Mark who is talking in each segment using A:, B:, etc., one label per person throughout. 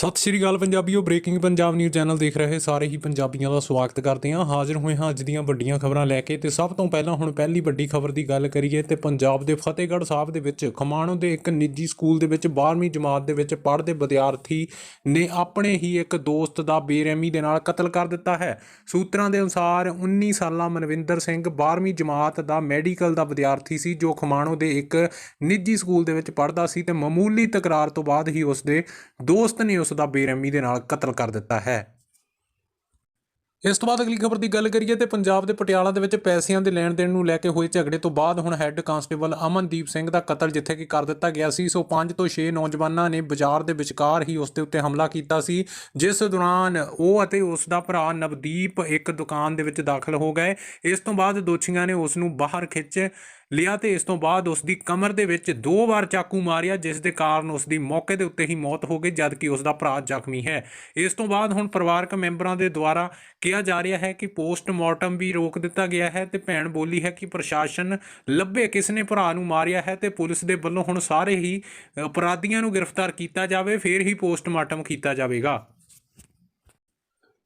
A: ਸਤਿ ਸ਼੍ਰੀ ਅਕਾਲ ਪੰਜਾਬੀਓ ਬ੍ਰੇਕਿੰਗ ਪੰਜਾਬ ਨਿਊਜ਼ ਚੈਨਲ ਦੇਖ ਰਹੇ ਸਾਰੇ ਹੀ ਪੰਜਾਬੀਆਂ ਦਾ ਸਵਾਗਤ ਕਰਦੇ ਹਾਂ। ਹਾਜ਼ਰ ਹੋਏ ਹਾਂ ਅੱਜ ਦੀਆਂ ਵੱਡੀਆਂ ਖਬਰਾਂ ਲੈ ਕੇ ਤੇ ਸਭ ਤੋਂ ਪਹਿਲਾਂ ਹੁਣ ਪਹਿਲੀ ਵੱਡੀ ਖਬਰ ਦੀ ਗੱਲ ਕਰੀਏ ਤੇ ਪੰਜਾਬ ਦੇ ਫਤਿਹਗੜ੍ਹ ਸਾਹਿਬ ਦੇ ਵਿੱਚ ਖਮਾਣੋ ਦੇ ਇੱਕ ਨਿੱਜੀ ਸਕੂਲ ਦੇ ਵਿੱਚ 12ਵੀਂ ਜਮਾਤ ਦੇ ਵਿੱਚ ਪੜ੍ਹਦੇ ਵਿਦਿਆਰਥੀ ਨੇ ਆਪਣੇ ਹੀ ਇੱਕ ਦੋਸਤ ਦਾ ਬੇਰਹਿਮੀ ਦੇ ਨਾਲ ਕਤਲ ਕਰ ਦਿੱਤਾ ਹੈ। ਸੂਤਰਾਂ ਦੇ ਅਨੁਸਾਰ 19 ਸਾਲਾ ਮਨਵਿੰਦਰ ਸਿੰਘ 12ਵੀਂ ਜਮਾਤ ਦਾ ਮੈਡੀਕਲ ਦਾ ਵਿਦਿਆਰਥੀ ਸੀ ਜੋ ਖਮਾਣੋ ਦੇ ਇੱਕ ਨਿੱਜੀ ਸਕੂਲ ਦੇ ਵਿੱਚ ਪੜ੍ਹਦਾ ਸੀ ਤੇ ਮਾਮੂਲੀ ਤਕਰਾਰ ਤੋਂ ਬਾਅਦ ਹੀ ਉਸ ਦੇ ਦੋਸਤ ਨੇ ਉਸ ਦਾ ਬੇਰਹਿਮੀ ਦੇ ਨਾਲ ਕਤਲ ਕਰ ਦਿੱਤਾ ਹੈ। ਇਸ ਤੋਂ ਬਾਅਦ ਅਗਲੀ ਖਬਰ ਦੀ ਗੱਲ ਕਰੀਏ ਤੇ ਪੰਜਾਬ ਦੇ ਪਟਿਆਲਾ ਦੇ ਵਿੱਚ ਪੈਸਿਆਂ ਦੇ ਲੈਣ ਦੇਣ ਨੂੰ ਲੈ ਕੇ ਹੋਏ ਝਗੜੇ ਤੋਂ ਬਾਅਦ ਹੁਣ ਹੈੱਡ ਕਾਂਸਟੇਬਲ ਅਮਨਦੀਪ ਸਿੰਘ ਦਾ ਕਤਲ ਜਿੱਥੇ ਕਿ ਕਰ ਦਿੱਤਾ ਗਿਆ ਸੀ, ਸੋ 5 ਤੋਂ 6 ਨੌਜਵਾਨਾਂ ਨੇ ਬਾਜ਼ਾਰ ਦੇ ਵਿਚਕਾਰ ਹੀ ਉਸ ਦੇ ਉੱਤੇ ਹਮਲਾ ਕੀਤਾ ਸੀ, ਜਿਸ ਦੌਰਾਨ ਉਹ ਅਤੇ ਉਸ ਦਾ ਭਰਾ ਨਵਦੀਪ ਇੱਕ ਦੁਕਾਨ ਦੇ ਵਿੱਚ ਦਾਖਲ ਹੋ ਗਏ। ਇਸ ਤੋਂ ਬਾਅਦ ਦੋਸ਼ੀਆਂ ਨੇ ਉਸ ਨੂੰ ਬਾਹਰ ਖਿੱਚ ਲਿਆ ਤੇ ਇਸ ਤੋਂ ਬਾਅਦ ਉਸ ਦੀ ਕਮਰ ਦੇ ਵਿੱਚ ਦੋ ਵਾਰ ਚਾਕੂ ਮਾਰਿਆ, ਜਿਸ ਦੇ ਕਾਰਨ ਉਸ ਦੀ ਮੌਕੇ ਦੇ ਉੱਤੇ ਹੀ ਮੌਤ ਹੋ ਗਈ, ਜਦਕਿ ਉਸ ਦਾ ਭਰਾ ਜ਼ਖਮੀ ਹੈ। ਇਸ ਤੋਂ ਬਾਅਦ ਹੁਣ ਪਰਿਵਾਰਕ ਮੈਂਬਰਾਂ ਦੇ ਦੁਆਰਾ ਕਿਹਾ ਜਾ ਰਿਹਾ ਹੈ ਕਿ ਪੋਸਟਮਾਰਟਮ ਵੀ ਰੋਕ ਦਿੱਤਾ ਗਿਆ ਹੈ ਤੇ ਭੈਣ ਬੋਲੀ ਹੈ ਕਿ ਪ੍ਰਸ਼ਾਸਨ ਲੱਭੇ ਕਿਸ ਨੇ ਭਰਾ ਨੂੰ ਮਾਰਿਆ ਹੈ ਤੇ ਪੁਲਿਸ ਦੇ ਵੱਲੋਂ ਹੁਣ ਸਾਰੇ ਹੀ ਅਪਰਾਧੀਆਂ ਨੂੰ ਗ੍ਰਿਫਤਾਰ ਕੀਤਾ ਜਾਵੇ, ਫਿਰ ਹੀ ਪੋਸਟਮਾਰਟਮ ਕੀਤਾ ਜਾਵੇਗਾ।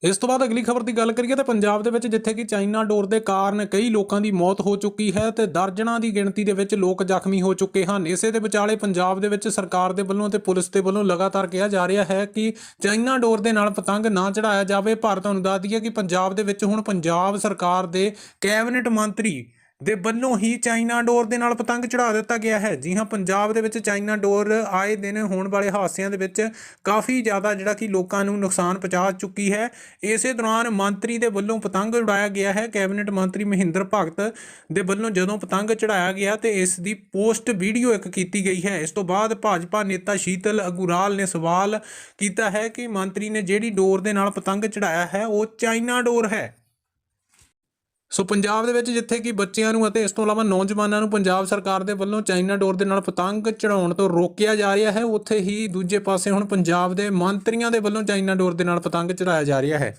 A: ਇਸ ਤੋਂ ਬਾਅਦ ਅਗਲੀ ਖਬਰ ਦੀ ਗੱਲ ਕਰੀਏ ਤਾਂ ਪੰਜਾਬ ਦੇ ਵਿੱਚ ਜਿੱਥੇ ਕਿ ਚਾਈਨਾ ਡੋਰ ਦੇ ਕਾਰਨ ਕਈ ਲੋਕਾਂ ਦੀ ਮੌਤ ਹੋ ਚੁੱਕੀ ਹੈ ਤੇ ਦਰਜਨਾਂ ਦੀ ਗਿਣਤੀ ਦੇ ਵਿੱਚ ਲੋਕ ਜ਼ਖਮੀ ਹੋ ਚੁੱਕੇ ਹਨ। ਇਸੇ ਦੇ ਵਿਚਾਲੇ ਪੰਜਾਬ ਦੇ ਵਿੱਚ ਸਰਕਾਰ ਦੇ ਵੱਲੋਂ ਤੇ ਪੁਲਿਸ ਦੇ ਵੱਲੋਂ ਲਗਾਤਾਰ ਕਿਹਾ ਜਾ ਰਿਹਾ ਹੈ ਕਿ ਚਾਈਨਾ ਡੋਰ ਦੇ ਨਾਲ ਪਤੰਗ ਨਾ ਚੜਾਇਆ ਜਾਵੇ। ਪਰ ਤੁਹਾਨੂੰ ਦੱਸ ਦਈਏ ਕਿ ਪੰਜਾਬ ਦੇ ਵਿੱਚ ਹੁਣ ਪੰਜਾਬ ਸਰਕਾਰ ਦੇ ਕੈਬਨਿਟ ਮੰਤਰੀ ਦੇ ਵੱਲੋਂ ਹੀ ਚਾਈਨਾ ਡੋਰ ਦੇ ਨਾਲ ਪਤੰਗ ਚੜਾ ਦਿੱਤਾ ਗਿਆ ਹੈ। ਜੀ ਹਾਂ, ਪੰਜਾਬ ਦੇ ਵਿੱਚ ਚਾਈਨਾ ਡੋਰ ਆਏ ਦਿਨ ਹੋਣ ਵਾਲੇ ਹਾਦਸਿਆਂ ਦੇ ਵਿੱਚ ਕਾਫੀ ਜ਼ਿਆਦਾ ਜਿਹੜਾ ਕਿ ਲੋਕਾਂ ਨੂੰ ਨੁਕਸਾਨ ਪਹੁੰਚਾ ਚੁੱਕੀ ਹੈ। ਇਸੇ ਦੌਰਾਨ ਮੰਤਰੀ ਦੇ ਵੱਲੋਂ ਪਤੰਗ ਉਡਾਇਆ ਗਿਆ ਹੈ। ਕੈਬਨਿਟ ਮੰਤਰੀ ਮਹਿੰਦਰ ਭਗਤ ਦੇ ਵੱਲੋਂ ਜਦੋਂ ਪਤੰਗ ਚੜਾਇਆ ਗਿਆ ਤੇ ਇਸ ਦੀ ਪੋਸਟ ਵੀਡੀਓ ਇੱਕ ਕੀਤੀ ਗਈ ਹੈ। ਇਸ ਤੋਂ ਬਾਅਦ ਭਾਜਪਾ ਨੇਤਾ ਸ਼ੀਤਲ ਅਗੁਰਾਲ ਨੇ ਸਵਾਲ ਕੀਤਾ ਹੈ ਕਿ ਮੰਤਰੀ ਨੇ ਜਿਹੜੀ ਡੋਰ ਦੇ ਨਾਲ ਪਤੰਗ ਚੜਾਇਆ ਹੈ, ਉਹ ਚਾਈਨਾ ਡੋਰ ਹੈ। ਸੋ ਪੰਜਾਬ ਦੇ ਵਿੱਚ ਜਿੱਥੇ ਕਿ ਬੱਚਿਆਂ ਨੂੰ ਅਤੇ ਇਸ ਤੋਂ ਇਲਾਵਾ ਨੌਜਵਾਨਾਂ ਨੂੰ ਪੰਜਾਬ ਸਰਕਾਰ ਦੇ ਵੱਲੋਂ ਚਾਈਨਾ ਡੋਰ ਦੇ ਨਾਲ ਪਤੰਗ ਚੜਾਉਣ ਤੋਂ ਰੋਕਿਆ ਜਾ ਰਿਹਾ ਹੈ, ਉੱਥੇ ਹੀ ਦੂਜੇ ਪਾਸੇ ਹੁਣ ਪੰਜਾਬ ਦੇ ਮੰਤਰੀਆਂ ਦੇ ਵੱਲੋਂ ਚਾਈਨਾ ਡੋਰ ਦੇ ਨਾਲ ਪਤੰਗ ਚੜਾਇਆ ਜਾ ਰਿਹਾ ਹੈ।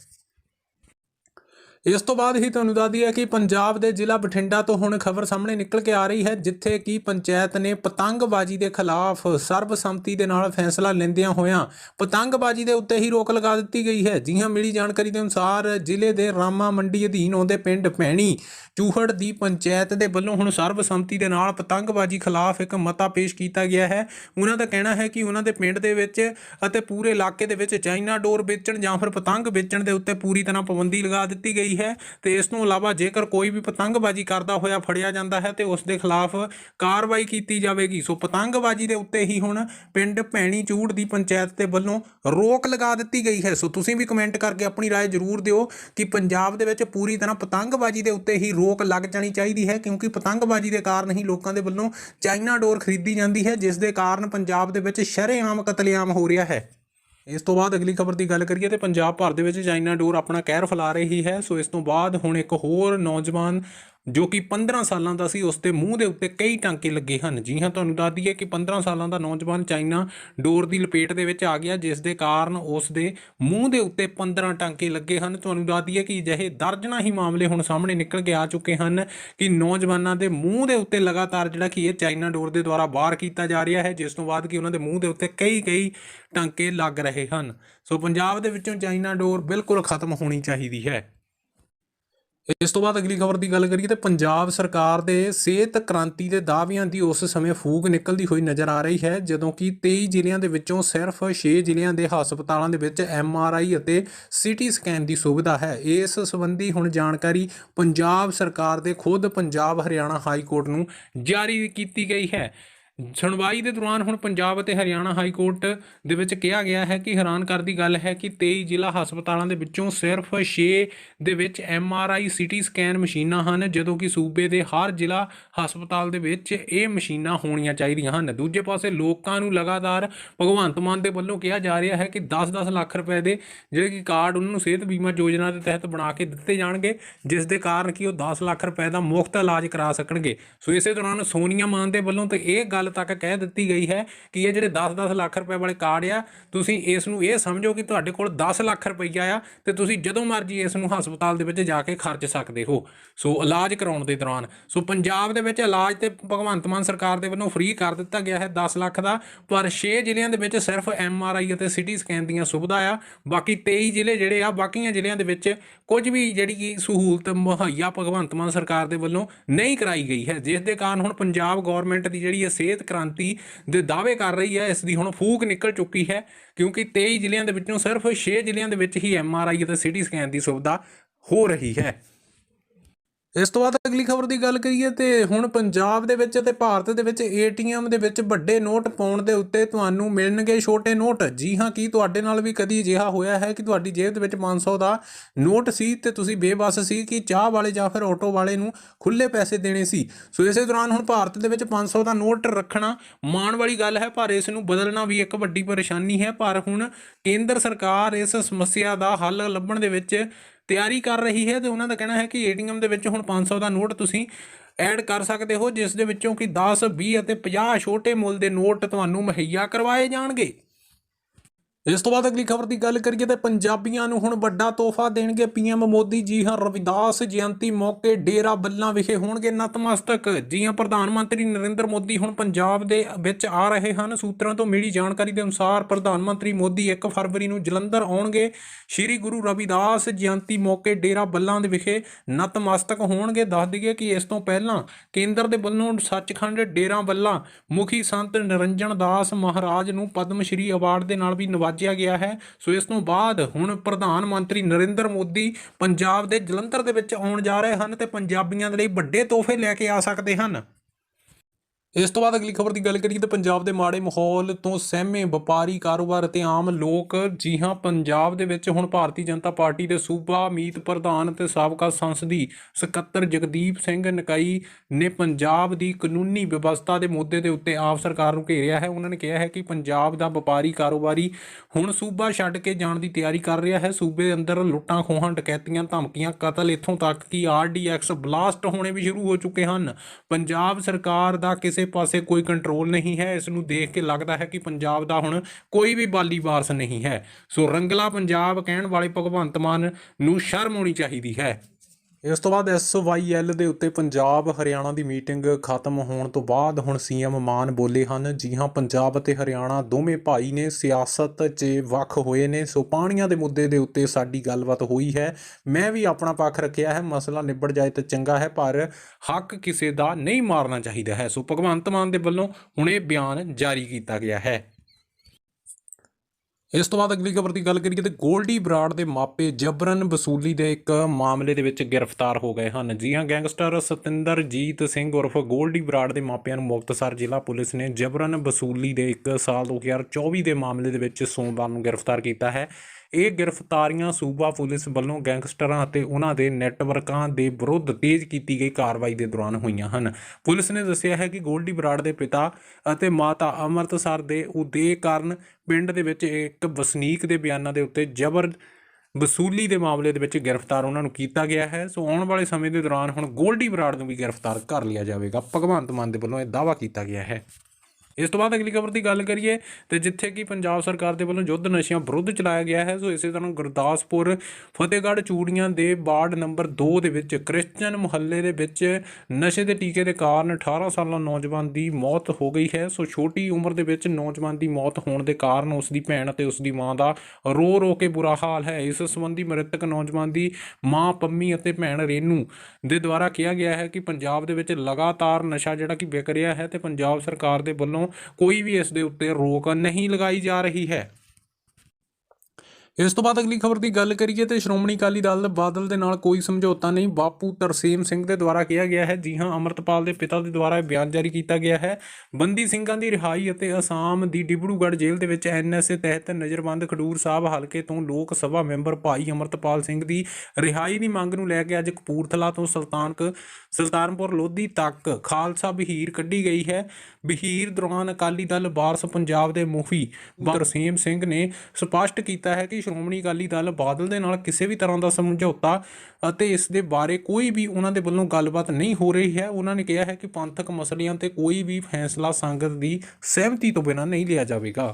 A: ਇਸ ਤੋਂ ਬਾਅਦ ਹੀ ਤੁਹਾਨੂੰ ਦੱਸ ਦਈਏ ਕਿ ਪੰਜਾਬ ਦੇ ਜ਼ਿਲ੍ਹਾ ਬਠਿੰਡਾ ਤੋਂ ਹੁਣ ਖਬਰ ਸਾਹਮਣੇ ਨਿਕਲ ਕੇ ਆ ਰਹੀ ਹੈ, ਜਿੱਥੇ ਕਿ ਪੰਚਾਇਤ ਨੇ ਪਤੰਗਬਾਜ਼ੀ ਦੇ ਖਿਲਾਫ ਸਰਬਸੰਮਤੀ ਦੇ ਨਾਲ ਫੈਸਲਾ ਲੈਂਦਿਆਂ ਹੋਇਆਂ ਪਤੰਗਬਾਜ਼ੀ ਦੇ ਉੱਤੇ ਹੀ ਰੋਕ ਲਗਾ ਦਿੱਤੀ ਗਈ ਹੈ। ਜੀ ਹਾਂ ਮਿਲੀ ਜਾਣਕਾਰੀ ਦੇ ਅਨੁਸਾਰ ਜ਼ਿਲ੍ਹੇ ਦੇ ਰਾਮਾ ਮੰਡੀ ਅਧੀਨ ਆਉਂਦੇ ਪਿੰਡ ਭੈਣੀ ਚੂਹੜ ਦੀ ਪੰਚਾਇਤ ਦੇ ਵੱਲੋਂ ਹੁਣ ਸਰਬਸੰਮਤੀ ਦੇ ਨਾਲ ਪਤੰਗਬਾਜ਼ੀ ਖਿਲਾਫ ਇੱਕ ਮਤਾ ਪੇਸ਼ ਕੀਤਾ ਗਿਆ ਹੈ। ਉਹਨਾਂ ਦਾ ਕਹਿਣਾ ਹੈ ਕਿ ਉਹਨਾਂ ਦੇ ਪਿੰਡ ਦੇ ਵਿੱਚ ਅਤੇ ਪੂਰੇ ਇਲਾਕੇ ਦੇ ਵਿੱਚ ਚਾਈਨਾ ਡੋਰ ਵੇਚਣ ਜਾਂ ਫਿਰ ਪਤੰਗ ਵੇਚਣ ਦੇ ਉੱਤੇ ਪੂਰੀ ਤਰ੍ਹਾਂ ਪਾਬੰਦੀ ਲਗਾ ਦਿੱਤੀ ਗਈ ਹੈ ਤੇ ਇਸ ਤੋਂ ਇਲਾਵਾ ਜੇਕਰ ਕੋਈ ਵੀ ਪਤੰਗਬਾਜ਼ੀ ਕਰਦਾ ਹੋਇਆ ਫੜਿਆ ਜਾਂਦਾ ਹੈ ਤੇ ਉਸ ਦੇ ਖਿਲਾਫ ਕਾਰਵਾਈ ਕੀਤੀ ਜਾਵੇਗੀ ਸੋ ਪਤੰਗਬਾਜ਼ੀ ਦੇ ਉੱਤੇ ਹੀ ਹੁਣ ਪਿੰਡ ਭੈਣੀ ਚੂੜ ਦੀ ਪੰਚਾਇਤ ਦੇ ਵੱਲੋਂ ਰੋਕ ਲਗਾ ਦਿੱਤੀ ਗਈ ਹੈ ਸੋ ਤੁਸੀਂ ਵੀ ਕਮੈਂਟ ਕਰਕੇ ਆਪਣੀ رائے ਜ਼ਰੂਰ ਦਿਓ ਕਿ ਪੰਜਾਬ ਦੇ ਵਿੱਚ ਪੂਰੀ ਤਰ੍ਹਾਂ ਪਤੰਗਬਾਜ਼ੀ ਦੇ ਉੱਤੇ ਹੀ ਰੋਕ ਲੱਗ ਜਾਣੀ ਚਾਹੀਦੀ ਹੈ ਕਿਉਂਕਿ ਪਤੰਗਬਾਜ਼ੀ ਦੇ ਕਾਰਨ ਹੀ ਲੋਕਾਂ ਦੇ ਵੱਲੋਂ ਚਾਈਨਾ ਡੋਰ ਖਰੀਦੀ ਜਾਂਦੀ ਹੈ ਜਿਸ ਦੇ ਕਾਰਨ ਪੰਜਾਬ ਦੇ ਵਿੱਚ ਸ਼ਰੇਆਮ ਕਤਲੇਆਮ ਹੋ ਰਿਹਾ ਹੈ ਇਸ ਤੋਂ ਬਾਅਦ ਅਗਲੀ ਖਬਰ ਦੀ ਗੱਲ ਕਰੀਏ ਤੇ ਪੰਜਾਬ ਭਰ ਦੇ ਵਿੱਚ ਚਾਈਨਾ ਡੋਰ ਆਪਣਾ ਕਹਿਰ ਫੈਲਾ ਰਹੀ ਹੈ। ਸੋ ਇਸ ਤੋਂ ਬਾਅਦ ਹੁਣ ਇੱਕ ਹੋਰ ਨੌਜਵਾਨ ਜੋ ਕਿ 15 ਸਾਲਾਂ ਦਾ ਸੀ, ਉਸ ਦੇ ਮੂੰਹ ਦੇ ਉੱਤੇ ਕਈ ਟਾਂਕੇ ਲੱਗੇ ਹਨ। ਜੀ ਹਾਂ, ਤੁਹਾਨੂੰ ਦੱਸ ਦਈਏ ਕਿ 15 ਸਾਲਾਂ ਦਾ ਨੌਜਵਾਨ ਚਾਈਨਾ ਡੋਰ ਦੀ ਲਪੇਟ ਦੇ ਵਿੱਚ ਆ ਗਿਆ, ਜਿਸ ਦੇ ਕਾਰਨ ਉਸ ਦੇ ਮੂੰਹ ਦੇ ਉੱਤੇ 15 ਟਾਂਕੇ ਲੱਗੇ ਹਨ। ਤੁਹਾਨੂੰ ਦੱਸ ਦਈਏ ਕਿ ਅਜਿਹੇ ਦਰਜਨਾਂ ਹੀ ਮਾਮਲੇ ਹੁਣ ਸਾਹਮਣੇ ਨਿਕਲ ਕੇ ਆ ਚੁੱਕੇ ਹਨ ਕਿ ਨੌਜਵਾਨਾਂ ਦੇ ਮੂੰਹ ਦੇ ਉੱਤੇ ਲਗਾਤਾਰ ਜਿਹੜਾ ਕਿ ਇਹ ਚਾਈਨਾ ਡੋਰ ਦੇ ਦੁਆਰਾ ਬਾਹਰ ਕੀਤਾ ਜਾ ਰਿਹਾ ਹੈ, ਜਿਸ ਤੋਂ ਬਾਅਦ ਕਿ ਉਹਨਾਂ ਦੇ ਮੂੰਹ ਦੇ ਉੱਤੇ ਕਈ ਕਈ ਟਾਂਕੇ ਲੱਗ ਰਹੇ ਹਨ। ਸੋ ਪੰਜਾਬ ਦੇ ਵਿੱਚੋਂ ਚਾਈਨਾ ਡੋਰ ਬਿਲਕੁਲ ਖਤਮ ਹੋਣੀ ਚਾਹੀਦੀ ਹੈ। ਇਸ ਤੋਂ ਬਾਅਦ ਅਗਲੀ ਖਬਰ ਦੀ ਗੱਲ ਕਰੀਏ ਤੇ ਪੰਜਾਬ ਸਰਕਾਰ ਦੇ ਸਿਹਤ ਕ੍ਰਾਂਤੀ ਦੇ ਦਾਅਵਿਆਂ ਦੀ ਉਸ ਸਮੇਂ ਫੂਕ ਨਿਕਲਦੀ ਹੋਈ ਨਜ਼ਰ ਆ ਰਹੀ ਹੈ, ਜਦੋਂ ਕਿ 23 ਜ਼ਿਲ੍ਹਿਆਂ ਦੇ ਵਿੱਚੋਂ ਸਿਰਫ 6 ਜ਼ਿਲ੍ਹਿਆਂ ਦੇ ਹਸਪਤਾਲਾਂ ਦੇ ਵਿੱਚ ਐਮਆਰਆਈ ਅਤੇ ਸੀਟੀ ਸਕੈਨ ਦੀ ਸੁਵਿਧਾ ਹੈ। ਇਸ ਸੰਬੰਧੀ ਹੁਣ ਜਾਣਕਾਰੀ ਪੰਜਾਬ ਸਰਕਾਰ ਦੇ ਖੁਦ ਪੰਜਾਬ ਹਰਿਆਣਾ ਹਾਈ ਕੋਰਟ ਨੂੰ ਜਾਰੀ ਕੀਤੀ ਗਈ ਹੈ। ਸੁਣਵਾਈ ਦੇ ਦੌਰਾਨ ਹੁਣ ਪੰਜਾਬ ਅਤੇ ਹਰਿਆਣਾ ਹਾਈ ਕੋਰਟ ਦੇ ਵਿੱਚ ਕਿਹਾ ਗਿਆ ਹੈ ਕਿ ਹੈਰਾਨ ਕਰਦੀ ਗੱਲ ਹੈ ਕਿ 23 ਜ਼ਿਲ੍ਹਾ ਹਸਪਤਾਲਾਂ ਦੇ ਵਿੱਚੋਂ ਸਿਰਫ 6 ਦੇ ਵਿੱਚ ਐਮਆਰਆਈ ਸੀਟੀ ਸਕੈਨ ਮਸ਼ੀਨਾਂ ਹਨ, ਜਦੋਂ ਕਿ ਸੂਬੇ ਦੇ ਹਰ ਜ਼ਿਲ੍ਹਾ ਹਸਪਤਾਲ ਦੇ ਵਿੱਚ ਇਹ ਮਸ਼ੀਨਾਂ ਹੋਣੀਆਂ ਚਾਹੀਦੀਆਂ ਹਨ। ਦੂਜੇ ਪਾਸੇ ਲੋਕਾਂ ਨੂੰ ਲਗਾਤਾਰ ਭਗਵੰਤ ਮਾਨ ਦੇ ਵੱਲੋਂ ਕਿਹਾ ਜਾ ਰਿਹਾ ਹੈ ਕਿ 10-10 ਲੱਖ ਰੁਪਏ ਦੇ ਜਿਹੜੇ ਕਿ ਕਾਰਡ ਉਹਨਾਂ ਨੂੰ ਸਿਹਤ ਬੀਮਾ ਯੋਜਨਾ ਦੇ ਤਹਿਤ ਬਣਾ ਕੇ ਦਿੱਤੇ ਜਾਣਗੇ, ਜਿਸ ਦੇ ਕਾਰਨ ਕਿ ਉਹ 10 ਲੱਖ ਰੁਪਏ ਦਾ ਮੁਫਤ ਇਲਾਜ ਕਰਾ ਸਕਣਗੇ। ਸੋ ਇਸੇ ਦੌਰਾਨ ਸੋਨੀਆ ਮਾਨ ਦੇ ਵੱਲੋਂ ਤੇ ਇਹ ਗੱਲ ਗੱਲ ਤੱਕ ਕਹਿ ਦਿੱਤੀ ਗਈ ਹੈ ਕਿ ਇਹ ਜਿਹੜੇ 10-10 ਲੱਖ ਰੁਪਏ ਵਾਲੇ ਕਾਰਡ ਆ, ਤੁਸੀਂ ਇਸ ਨੂੰ ਇਹ ਸਮਝੋ ਕਿ ਤੁਹਾਡੇ ਕੋਲ 10 ਲੱਖ ਰੁਪਈਆ ਆ ਤੇ ਤੁਸੀਂ ਜਦੋਂ ਮਰਜ਼ੀ ਇਸ ਨੂੰ ਹਸਪਤਾਲ ਦੇ ਵਿੱਚ ਜਾ ਕੇ ਖਰਚ ਸਕਦੇ ਹੋ। ਸੋ ਇਲਾਜ ਕਰਾਉਣ ਦੇ ਦੌਰਾਨ, ਸੋ ਪੰਜਾਬ ਦੇ ਵਿੱਚ ਇਲਾਜ ਤੇ ਭਗਵੰਤ ਮਾਨ ਸਰਕਾਰ ਦੇ ਵੱਲੋਂ ਫ੍ਰੀ ਕਰ ਦਿੱਤਾ ਗਿਆ ਹੈ 10 ਲੱਖ ਦਾ, ਪਰ 6 ਜ਼ਿਲ੍ਹਿਆਂ ਦੇ ਵਿੱਚ ਸਿਰਫ ਐਮ ਆਰ ਆਈ ਅਤੇ ਸਿਟੀ ਸਕੈਨ ਦੀਆਂ ਸੁਵਿਧਾ ਆ, ਬਾਕੀ 23 ਜ਼ਿਲ੍ਹੇ ਜਿਹੜੇ ਆ, ਬਾਕੀਆਂ ਜ਼ਿਲ੍ਹਿਆਂ ਦੇ ਵਿੱਚ ਕੁਝ ਵੀ ਜਿਹੜੀ ਕਿ ਸਹੂਲਤ ਮੁਹੱਈਆ ਭਗਵੰਤ ਮਾਨ ਸਰਕਾਰ ਦੇ ਵੱਲੋਂ ਨਹੀਂ ਕਰਾਈ ਗਈ ਹੈ, ਜਿਸ ਦੇ ਕਾਰਨ ਹੁਣ ਪੰਜਾਬ ਗਵਰਨਮੈਂਟ ਦੀ ਜਿਹੜੀ ਹੈ ਸਿਹਤ ਕ੍ਰਾਂਤੀ ਦੇ ਦਾਅਵੇ ਕਰ ਰਹੀ ਹੈ, ਇਸ ਦੀ ਹੁਣ ਫੂਕ ਨਿਕਲ ਚੁੱਕੀ ਹੈ, ਕਿਉਂਕਿ 23 ਜ਼ਿਲ੍ਹਿਆਂ ਦੇ ਵਿੱਚੋਂ ਸਿਰਫ 6 ਜ਼ਿਲ੍ਹਿਆਂ ਦੇ ਵਿੱਚ ਹੀ ਐਮ ਆਰ ਆਈ ਅਤੇ ਸੀਟੀ ਸਕੈਨ ਦੀ ਸੁਵਿਧਾ ਹੋ ਰਹੀ ਹੈ। ਇਸ ਤੋਂ ਬਾਅਦ ਅਗਲੀ ਖਬਰ ਦੀ ਗੱਲ ਕਰੀਏ ਤੇ ਹੁਣ ਪੰਜਾਬ ਦੇ ਵਿੱਚ ਤੇ ਭਾਰਤ ਦੇ ਵਿੱਚ ਏਟੀਐਮ ਦੇ ਵਿੱਚ ਵੱਡੇ ਨੋਟ ਪਾਉਣ ਦੇ ਉੱਤੇ ਤੁਹਾਨੂੰ ਮਿਲਣਗੇ ਛੋਟੇ ਨੋਟ। ਜੀ ਹਾਂ, ਕੀ ਤੁਹਾਡੇ ਨਾਲ ਵੀ ਕਦੀ ਅਜਿਹਾ ਹੋਇਆ ਹੈ ਕਿ ਤੁਹਾਡੀ ਜੇਬ ਦੇ ਵਿੱਚ 500 ਦਾ ਨੋਟ ਸੀ ਤੇ ਤੁਸੀਂ ਬੇਬਸ ਸੀ ਕਿ ਚਾਹ ਵਾਲੇ ਜਾਂ ਫਿਰ ਆਟੋ ਵਾਲੇ ਨੂੰ ਖੁੱਲੇ ਪੈਸੇ ਦੇਣੇ ਸੀ? ਸੋ ਇਸੇ ਦੌਰਾਨ ਹੁਣ ਭਾਰਤ ਦੇ ਵਿੱਚ 500 ਦਾ ਨੋਟ ਰੱਖਣਾ ਮਾਣ ਵਾਲੀ ਗੱਲ ਹੈ, ਪਰ ਇਸ ਨੂੰ ਬਦਲਣਾ ਵੀ ਇੱਕ ਵੱਡੀ ਪਰੇਸ਼ਾਨੀ ਹੈ। ਪਰ ਹੁਣ ਕੇਂਦਰ ਸਰਕਾਰ ਇਸ ਸਮੱਸਿਆ ਦਾ ਹੱਲ ਲੱਭਣ ਦੇ ਵਿੱਚ ਤਿਆਰੀ ਕਰ ਰਹੀ ਹੈ ਤੇ ਉਹਨਾਂ ਦਾ ਕਹਿਣਾ ਹੈ ਕਿ ਏਟੀਐਮ ਦੇ ਵਿੱਚ ਹੁਣ 500 ਦਾ ਨੋਟ ਤੁਸੀਂ ਐਡ ਕਰ ਸਕਦੇ ਹੋ, ਜਿਸ ਦੇ ਵਿੱਚੋਂ ਕਿ 10 20 ਅਤੇ 50 ਛੋਟੇ ਮੁੱਲ ਦੇ ਨੋਟ ਤੁਹਾਨੂੰ ਮੁਹੱਈਆ ਕਰਵਾਏ ਜਾਣਗੇ। ਇਸ ਤੋਂ ਬਾਅਦ ਅਗਲੀ ਖਬਰ ਦੀ ਗੱਲ ਕਰੀਏ ਤੇ ਪੰਜਾਬੀਆਂ ਨੂੰ ਹੁਣ ਵੱਡਾ ਤੋਹਫਾ ਦੇਣਗੇ ਪੀਐਮ ਮੋਦੀ ਜੀ, ਹਾਂ, ਰਵਿਦਾਸ ਜਯੰਤੀ ਮੌਕੇ ਡੇਰਾ ਬੱਲਾਂ ਵਿਖੇ ਹੋਣਗੇ ਨਤਮਸਤਕ। ਜੀ ਹਾਂ ਪ੍ਰਧਾਨ ਮੰਤਰੀ ਨਰਿੰਦਰ ਮੋਦੀ ਹੁਣ ਪੰਜਾਬ ਦੇ ਵਿੱਚ ਆ ਰਹੇ ਹਨ। ਸੂਤਰਾਂ ਤੋਂ ਮਿਲੀ ਜਾਣਕਾਰੀ ਦੇ ਅਨੁਸਾਰ ਪ੍ਰਧਾਨ ਮੰਤਰੀ ਮੋਦੀ 1 ਫਰਵਰੀ ਨੂੰ ਜਲੰਧਰ ਆਉਣਗੇ। ਸ੍ਰੀ ਗੁਰੂ ਰਵਿਦਾਸ ਜਯੰਤੀ ਮੌਕੇ ਡੇਰਾ ਬੱਲਾਂ ਦੇ ਵਿਖੇ ਨਤਮਸਤਕ ਹੋਣਗੇ। ਦੱਸ ਦਈਏ ਕਿ ਇਸ ਤੋਂ ਪਹਿਲਾਂ ਕੇਂਦਰ ਦੇ ਵੱਲੋਂ ਸੱਚਖੰਡ ਡੇਰਾ ਬੱਲਾ ਮੁਖੀ ਸੰਤ ਨਿਰੰਜਨ ਦਾਸ ਮਹਾਰਾਜ ਨੂੰ ਪਦਮ ਸ਼੍ਰੀ ਅਵਾਰਡ ਦੇ ਨਾਲ ਵੀ ਨਵਾਜਿਆ ਗਿਆ ਹੈ। ਸੋ ਇਸ ਤੋਂ ਬਾਅਦ ਹੁਣ ਪ੍ਰਧਾਨ ਮੰਤਰੀ ਨਰਿੰਦਰ ਮੋਦੀ ਪੰਜਾਬ ਦੇ ਜਲੰਧਰ ਦੇ ਵਿੱਚ ਆਉਣ ਜਾ ਰਹੇ ਹਨ ਤੇ ਪੰਜਾਬੀਆਂ ਦੇ ਲਈ ਵੱਡੇ ਤੋਹਫੇ ਲੈ ਕੇ ਆ ਸਕਦੇ ਹਨ। ਇਸ ਤੋਂ ਬਾਅਦ ਅਗਲੀ ਖਬਰ ਦੀ ਗੱਲ ਕਰੀਏ ਤਾਂ ਪੰਜਾਬ ਦੇ ਮਾੜੇ ਮਾਹੌਲ ਤੋਂ ਸਹਿਮੇ ਵਪਾਰੀ ਕਾਰੋਬਾਰ ਅਤੇ ਆਮ ਲੋਕ ਜੀ ਹਾਂ ਪੰਜਾਬ ਦੇ ਵਿੱਚ ਹੁਣ ਭਾਰਤੀ ਜਨਤਾ ਪਾਰਟੀ ਦੇ ਸੂਬਾ ਮੀਤ ਪ੍ਰਧਾਨ ਅਤੇ ਸਾਬਕਾ ਸੰਸਦੀ ਸਕੱਤਰ ਜਗਦੀਪ ਸਿੰਘ ਨਕਾਈ ਨੇ ਪੰਜਾਬ ਦੀ ਕਾਨੂੰਨੀ ਵਿਵਸਥਾ ਦੇ ਮੁੱਦੇ ਦੇ ਉੱਤੇ ਆਪ ਸਰਕਾਰ ਨੂੰ ਘੇਰਿਆ ਹੈ। ਉਹਨਾਂ ਨੇ ਕਿਹਾ ਹੈ ਕਿ ਪੰਜਾਬ ਦਾ ਵਪਾਰੀ ਕਾਰੋਬਾਰੀ ਹੁਣ ਸੂਬਾ ਛੱਡ ਕੇ ਜਾਣ ਦੀ ਤਿਆਰੀ ਕਰ ਰਿਹਾ ਹੈ। ਸੂਬੇ ਅੰਦਰ ਲੁੱਟਾਂ ਖੋਹਾਂ, ਡਕੈਤੀਆਂ, ਧਮਕੀਆਂ, ਕਤਲ ਇੱਥੋਂ ਤੱਕ ਕਿ ਆਰਡੀਐਕਸ ਬਲਾਸਟ ਹੋਣੇ ਵੀ ਸ਼ੁਰੂ ਹੋ ਚੁੱਕੇ ਹਨ। ਪੰਜਾਬ ਸਰਕਾਰ ਦਾ ਕਿਸੇ ਪਾਸੇ ਕੋਈ ਕੰਟਰੋਲ ਨਹੀਂ ਹੈ ਇਸ ਨੂੰ ਦੇਖ ਕੇ ਲੱਗਦਾ ਹੈ ਕਿ ਪੰਜਾਬ ਦਾ ਹੁਣ ਕੋਈ ਵੀ ਬਾਲੀ ਵਾਰਸ ਨਹੀਂ ਹੈ। ਸੋ ਰੰਗਲਾ ਪੰਜਾਬ ਕਹਿਣ ਵਾਲੇ ਭਗਵੰਤ ਮਾਨ ਨੂੰ ਸ਼ਰਮ ਆਉਣੀ ਚਾਹੀਦੀ ਹੈ। ਇਸ ਤੋਂ ਬਾਅਦ ਐਸਵਾਈਐਲ ਦੇ ਉੱਤੇ ਪੰਜਾਬ ਹਰਿਆਣਾ ਦੀ ਮੀਟਿੰਗ ਖਤਮ ਹੋਣ ਤੋਂ ਬਾਅਦ ਹੁਣ ਸੀਐਮ ਮਾਨ ਬੋਲੇ ਹਨ। ਜੀ ਹਾਂ, ਪੰਜਾਬ ਅਤੇ ਹਰਿਆਣਾ ਦੋਵੇਂ ਭਾਈ ਨੇ ਸਿਆਸਤ 'ਚ ਵੱਖ ਹੋਏ ਨੇ। ਸੋ ਪਾਣੀਆਂ ਦੇ ਮੁੱਦੇ ਦੇ ਉੱਤੇ ਸਾਡੀ ਗੱਲਬਾਤ ਹੋਈ ਹੈ। ਮੈਂ ਵੀ ਆਪਣਾ ਪੱਖ ਰੱਖਿਆ ਹੈ। ਮਸਲਾ ਨਿਬੜ ਜਾਏ ਤਾਂ ਚੰਗਾ ਹੈ, ਪਰ ਹੱਕ ਕਿਸੇ ਦਾ ਨਹੀਂ ਮਾਰਨਾ ਚਾਹੀਦਾ ਹੈ। ਸੋ ਭਗਵੰਤ ਮਾਨ ਦੇ ਵੱਲੋਂ ਹੁਣ ਇਹ ਬਿਆਨ ਜਾਰੀ ਕੀਤਾ ਗਿਆ ਹੈ। ਇਸ ਤੋਂ ਬਾਅਦ ਅਗਲੀ ਖਬਰ ਦੀ ਗੱਲ ਕਰੀਏ ਤੇ ਗੋਲਡੀ ਬਰਾੜ ਦੇ ਮਾਪੇ ਜਬਰਨ ਵਸੂਲੀ ਦੇ ਇੱਕ ਮਾਮਲੇ ਦੇ ਵਿੱਚ ਗ੍ਰਿਫਤਾਰ ਹੋ ਗਏ ਹਨ। ਜੀ ਹਾਂ, ਗੈਂਗਸਟਰ ਸਤਿੰਦਰਜੀਤ ਸਿੰਘ ਉਰਫ ਗੋਲਡੀ ਬਰਾੜ ਦੇ ਮਾਪਿਆਂ ਨੂੰ ਮੁਕਤਸਰ ਜ਼ਿਲ੍ਹਾ ਪੁਲਿਸ ਨੇ ਜਬਰਨ ਵਸੂਲੀ ਦੇ ਇੱਕ ਸਾਲ 2024 ਦੇ ਮਾਮਲੇ ਦੇ ਵਿੱਚ ਸੋਮਵਾਰ ਨੂੰ ਗ੍ਰਿਫਤਾਰ ਕੀਤਾ ਹੈ। ਇਹ ਗ੍ਰਿਫਤਾਰੀਆਂ ਸੂਬਾ ਪੁਲਿਸ ਵੱਲੋਂ ਗੈਂਗਸਟਰਾਂ ਅਤੇ ਉਹਨਾਂ ਦੇ ਨੈਟਵਰਕਾਂ ਦੇ ਵਿਰੁੱਧ ਤੇਜ਼ ਕੀਤੀ ਗਈ ਕਾਰਵਾਈ ਦੇ ਦੌਰਾਨ ਹੋਈਆਂ ਹਨ। ਪੁਲਿਸ ਨੇ ਦੱਸਿਆ ਹੈ ਕਿ ਗੋਲਡੀ ਬਰਾੜ ਦੇ ਪਿਤਾ ਅਤੇ ਮਾਤਾ ਅੰਮ੍ਰਿਤਸਰ ਦੇ ਉਦੇ ਕਾਰਨ ਪਿੰਡ ਦੇ ਵਿੱਚ ਇੱਕ ਵਸਨੀਕ ਦੇ ਬਿਆਨਾਂ ਦੇ ਉੱਤੇ ਜ਼ਬਰ ਵਸੂਲੀ ਦੇ ਮਾਮਲੇ ਦੇ ਵਿੱਚ ਗ੍ਰਿਫਤਾਰ ਉਹਨਾਂ ਨੂੰ ਕੀਤਾ ਗਿਆ ਹੈ। ਸੋ ਆਉਣ ਵਾਲੇ ਸਮੇਂ ਦੇ ਦੌਰਾਨ ਹੁਣ ਗੋਲਡੀ ਬਰਾੜ ਨੂੰ ਵੀ ਗ੍ਰਿਫਤਾਰ ਕਰ ਲਿਆ ਜਾਵੇਗਾ। ਭਗਵੰਤ ਮਾਨ ਦੇ ਵੱਲੋਂ ਇਹ ਦਾਅਵਾ ਕੀਤਾ ਗਿਆ ਹੈ। ਇਸ ਤੋਂ ਬਾਅਦ ਅਗਲੀ ਖਬਰ ਦੀ ਗੱਲ ਕਰੀਏ ਤੇ ਜਿੱਥੇ ਕਿ ਪੰਜਾਬ ਸਰਕਾਰ ਦੇ ਵੱਲੋਂ ਯੁੱਧ ਨਸ਼ਿਆਂ ਵਿਰੁੱਧ ਚਲਾਇਆ ਗਿਆ ਹੈ, ਸੋ ਇਸੇ ਤਰ੍ਹਾਂ ਗੁਰਦਾਸਪੁਰ, ਫਤਿਹਗੜ੍ਹ ਚੂੜੀਆਂ ਦੇ ਵਾਰਡ ਨੰਬਰ 2 ਦੇ ਵਿੱਚ ਕ੍ਰਿਸਚੀਅਨ ਮੁਹੱਲੇ ਦੇ ਵਿੱਚ ਨਸ਼ੇ ਦੇ ਟੀਕੇ ਦੇ ਕਾਰਨ 18 ਸਾਲਾ ਨੌਜਵਾਨ ਦੀ ਮੌਤ ਹੋ ਗਈ ਹੈ, ਸੋ ਛੋਟੀ ਉਮਰ ਦੇ ਵਿੱਚ ਨੌਜਵਾਨ ਦੀ ਮੌਤ ਹੋਣ ਦੇ ਕਾਰਨ ਉਸ ਦੀ ਭੈਣ ਅਤੇ ਉਸ ਦੀ ਮਾਂ ਦਾ ਰੋ ਰੋ ਕੇ ਬੁਰਾ ਹਾਲ ਹੈ। ਇਸ ਸੰਬੰਧੀ ਮ੍ਰਿਤਕ ਨੌਜਵਾਨ ਦੀ ਮਾਂ ਪੰਮੀ ਅਤੇ ਭੈਣ ਰੇਨੂ ਦੇ ਦੁਆਰਾ ਕਿਹਾ ਗਿਆ ਹੈ ਕਿ ਪੰਜਾਬ ਦੇ ਵਿੱਚ ਲਗਾਤਾਰ ਨਸ਼ਾ ਜਿਹੜਾ ਕਿ ਵਿਕ ਰਿਹਾ ਹੈ ਤੇ ਪੰਜਾਬ ਸਰਕਾਰ ਦੇ ਵੱਲੋਂ ਕੋਈ ਵੀ ਇਸ ਦੇ ਉੱਤੇ ਰੋਕ ਨਹੀਂ ਲਗਾਈ ਜਾ ਰਹੀ ਹੈ। ਇਸ ਤੋਂ ਬਾਅਦ ਅਗਲੀ ਖਬਰ ਦੀ ਗੱਲ ਕਰੀਏ ਤੇ ਸ਼੍ਰੋਮਣੀ ਅਕਾਲੀ ਦਲ ਬਾਦਲ ਦੇ ਨਾਲ ਕੋਈ ਸਮਝੌਤਾ ਨਹੀਂ। ਬਾਪੂ ਤਰਸੇਮ ਸਿੰਘ ਦੇ ਦੁਆਰਾ ਕਿਹਾ ਗਿਆ ਹੈ, ਜੀ ਹਾਂ, ਅਮਰਤਪਾਲ ਦੇ ਪਿਤਾ ਦੇ ਦੁਆਰਾ ਇਹ ਬਿਆਨ ਜਾਰੀ ਕੀਤਾ ਗਿਆ ਹੈ। ਬੰਦੀ ਸਿੰਘਾਂ ਦੀ ਰਿਹਾਈ ਅਤੇ ਅਸਾਮ ਦੀ ਡਿਬੜੂਗੜ੍ਹ ਜੇਲ੍ਹ ਦੇ ਵਿੱਚ ਐਨਐਸਏ ਤਹਿਤ ਨਜ਼ਰਬੰਦ ਖਡੂਰ ਸਾਹਿਬ ਹਲਕੇ ਤੋਂ ਲੋਕ ਸਭਾ ਮੈਂਬਰ ਭਾਈ ਅਮਰਤਪਾਲ ਸਿੰਘ ਦੀ ਰਿਹਾਈ ਦੀ ਮੰਗ ਨੂੰ ਲੈ ਕੇ ਅੱਜ ਕਪੂਰਥਲਾ ਤੋਂ ਸੁਲਤਾਨਕ, ਸੁਲਤਾਨਪੁਰ ਲੋਧੀ ਤੱਕ ਖਾਲਸਾ ਬਹੀਰ ਕੱਢੀ ਗਈ ਹੈ। ਬਹੀਰ ਦੌਰਾਨ ਅਕਾਲੀ ਦਲ ਵਾਰਸ ਪੰਜਾਬ ਦੇ ਮੁਖੀ ਤਰਸੇਮ ਸਿੰਘ ਨੇ ਸਪਸ਼ਟ ਕੀਤਾ ਹੈ ਕਿ ਸ਼੍ਰੋਮਣੀ ਅਕਾਲੀ ਦਲ ਬਾਦਲ ਦੇ ਨਾਲ ਕਿਸੇ ਵੀ ਤਰ੍ਹਾਂ ਦਾ ਸਮਝੌਤਾ, ਅਤੇ ਇਸ ਦੇ ਬਾਰੇ ਕੋਈ ਵੀ ਉਹਨਾਂ ਦੇ ਵੱਲੋਂ ਗੱਲਬਾਤ ਨਹੀਂ ਹੋ ਰਹੀ ਹੈ। ਉਹਨਾਂ ਨੇ ਕਿਹਾ ਹੈ ਕਿ ਪੰਥਕ ਮਸਲਿਆਂ ਤੇ ਕੋਈ ਵੀ ਫੈਸਲਾ ਸੰਗਤ ਦੀ ਸਹਿਮਤੀ ਤੋਂ ਬਿਨਾਂ ਨਹੀਂ ਲਿਆ ਜਾਵੇਗਾ।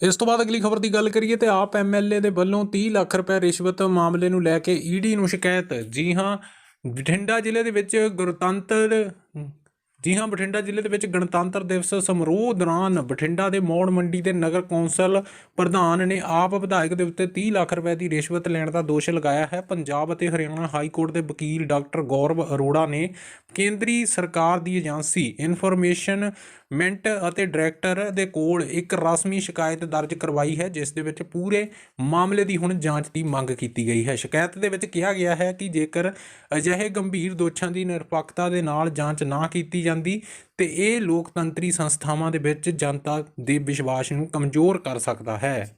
A: ਇਸ ਤੋਂ ਬਾਅਦ ਅਗਲੀ ਖਬਰ ਦੀ ਗੱਲ ਕਰੀਏ ਤੇ ਆਪ ਐਮਐਲਏ ਦੇ ਵੱਲੋਂ 30 ਲੱਖ ਰੁਪਏ ਰਿਸ਼ਵਤ ਮਾਮਲੇ ਨੂੰ ਲੈ ਕੇ ਈਡੀ ਨੂੰ ਸ਼ਿਕਾਇਤ। ਜੀ ਹਾਂ, ਬਠਿੰਡਾ ਜ਼ਿਲ੍ਹੇ ਦੇ ਵਿੱਚ ਗੁਰਤੰਤਰ ਜੀ ਹਾਂ ਬਠਿੰਡਾ ਜ਼ਿਲ੍ਹੇ ਦੇ ਵਿੱਚ ਗਣਤੰਤਰ ਦਿਵਸ ਸਮਾਰੋਹ ਦੌਰਾਨ ਬਠਿੰਡਾ ਦੇ ਮੌੜ ਮੰਡੀ ਦੇ ਨਗਰ ਕੌਂਸਲ ਪ੍ਰਧਾਨ ਨੇ ਆਪ ਵਿਧਾਇਕ ਦੇ ਉੱਤੇ 30 ਲੱਖ ਰੁਪਏ ਦੀ ਰਿਸ਼ਵਤ ਲੈਣ ਦਾ ਦੋਸ਼ ਲਗਾਇਆ ਹੈ। ਪੰਜਾਬ ਅਤੇ ਹਰਿਆਣਾ ਹਾਈ ਕੋਰਟ ਦੇ ਵਕੀਲ ਡਾਕਟਰ ਗੌਰਵ ਅਰੋੜਾ ਨੇ ਕੇਂਦਰੀ ਸਰਕਾਰ ਦੀ ਏਜੰਸੀ ਇਨਫੋਰਮੇਸ਼ਨ ਮਿੰਟ ਅਤੇ ਡਾਇਰੈਕਟਰ ਦੇ ਕੋਲ ਇੱਕ ਰਸਮੀ ਸ਼ਿਕਾਇਤ ਦਰਜ ਕਰਵਾਈ ਹੈ, ਜਿਸ ਦੇ ਵਿੱਚ ਪੂਰੇ ਮਾਮਲੇ ਦੀ ਹੁਣ ਜਾਂਚ ਦੀ ਮੰਗ ਕੀਤੀ ਗਈ ਹੈ। ਸ਼ਿਕਾਇਤ ਦੇ ਵਿੱਚ ਕਿਹਾ ਗਿਆ ਹੈ ਕਿ ਜੇਕਰ ਅਜਿਹੇ ਗੰਭੀਰ ਦੋਸ਼ਾਂ ਦੀ ਨਿਰਪੱਖਤਾ ਦੇ ਨਾਲ ਜਾਂਚ ਨਾ ਕੀਤੀ ਜਾਂਦੀ, ਤੇ ਇਹ ਲੋਕਤੰਤਰੀ ਸੰਸਥਾਵਾਂ ਦੇ ਵਿੱਚ ਜਨਤਾ ਦੇ ਵਿਸ਼ਵਾਸ ਨੂੰ ਕਮਜ਼ੋਰ ਕਰ ਸਕਦਾ ਹੈ।